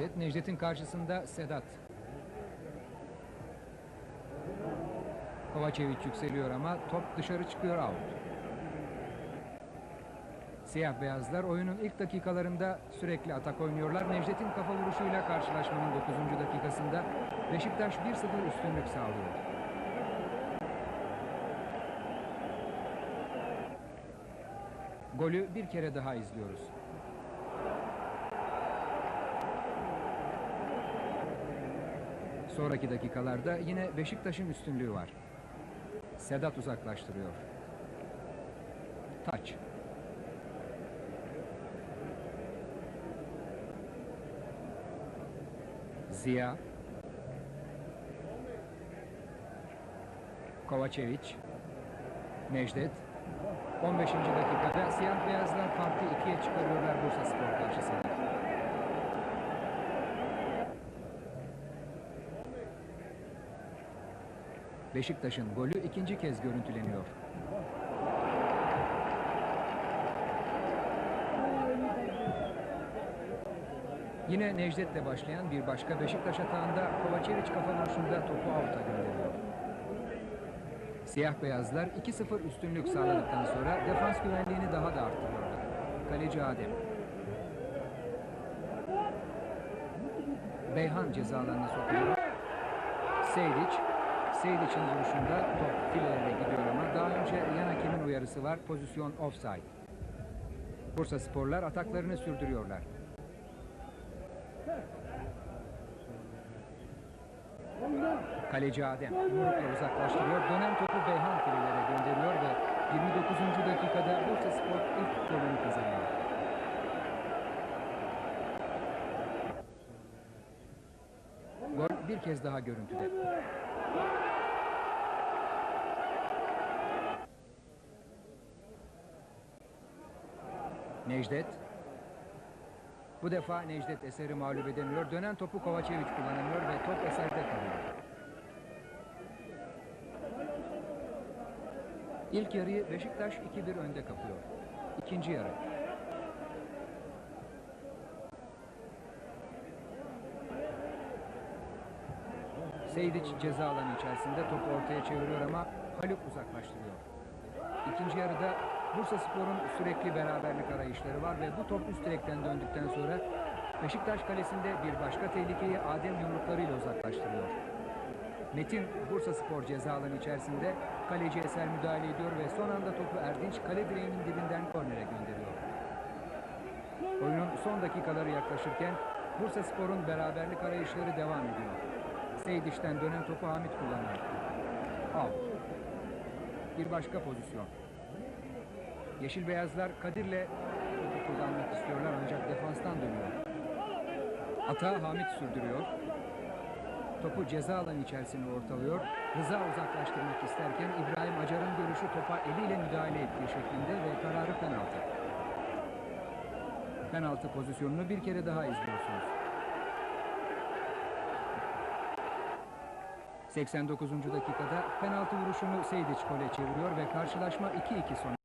Necdet. Necdet'in karşısında Sedat. Kovacevic yükseliyor ama top dışarı çıkıyor out. Siyah beyazlar oyunun ilk dakikalarında sürekli atak oynuyorlar. Necdet'in kafa vuruşuyla karşılaşmanın 9. dakikasında Beşiktaş 1-0 üstünlük sağlıyor. Golü bir kere daha izliyoruz. Sonraki dakikalarda yine Beşiktaş'ın üstünlüğü var. Sedat uzaklaştırıyor. Taç. Ziya. Kovacevic. Necdet. 15. dakikada siyah beyazlar farkı ikiye çıkarıyorlar Bursa Spor karşısında. Beşiktaş'ın golü ikinci kez görüntüleniyor. Yine Necdet'le başlayan bir başka Beşiktaş hatağında Kovacevic kafa vuruşunda topu avuta gönderiyor. Siyah beyazlar 2-0 üstünlük sağladıktan sonra defans güvenliğini daha da arttırıyorlar. Kaleci Adem. Beyhan ceza alanına sokuyor. Seydiç. Seydic'in vuruşunda top filelere gidiyor ama daha önce yan hakemin uyarısı var. Pozisyon offside. Bursa sporlar ataklarını sürdürüyorlar. Kaleci Adem yumrukla uzaklaştırıyor. Dönen topu Beyhan filelere gönderiyor ve 29. dakikada Bursa Spor ilk golünü kazanıyor. Bir kez daha görüntüde. Necdet. Bu defa Necdet eseri mağlup edemiyor. Dönen topu Kovacevic kullanamıyor ve top eserde kalıyor. İlk yarıyı Beşiktaş 2-1 önde kapıyor. İkinci yarı. Seydic ceza alanı içerisinde topu ortaya çeviriyor ama Haluk uzaklaştırıyor. İkinci yarıda Bursa Spor'un sürekli beraberlik arayışları var ve bu top üst direkten döndükten sonra Beşiktaş kalesinde bir başka tehlikeyi Adem yumruklarıyla uzaklaştırıyor. Metin Bursa Spor ceza alanı içerisinde kaleci Eser müdahale ediyor ve son anda topu Erdinç kale direğinin dibinden kornere gönderiyor. Oyunun son dakikaları yaklaşırken Bursa Spor'un beraberlik arayışları devam ediyor. Seydiç'ten dönen topu Hamit kullanıyor. Out. Bir başka pozisyon. Yeşil beyazlar Kadir'le topu kullanmak istiyorlar ancak defanstan dönüyor. Ata Hamit sürdürüyor. Topu ceza alanı içerisine ortalıyor. Rıza uzaklaştırmak isterken İbrahim Acar'ın görüşü topa eliyle müdahale ettiği şeklinde ve kararı penaltı. Penaltı pozisyonunu bir kere daha izliyorsunuz. 89. dakikada penaltı vuruşunu Seydiç gole çeviriyor ve karşılaşma 2-2 sona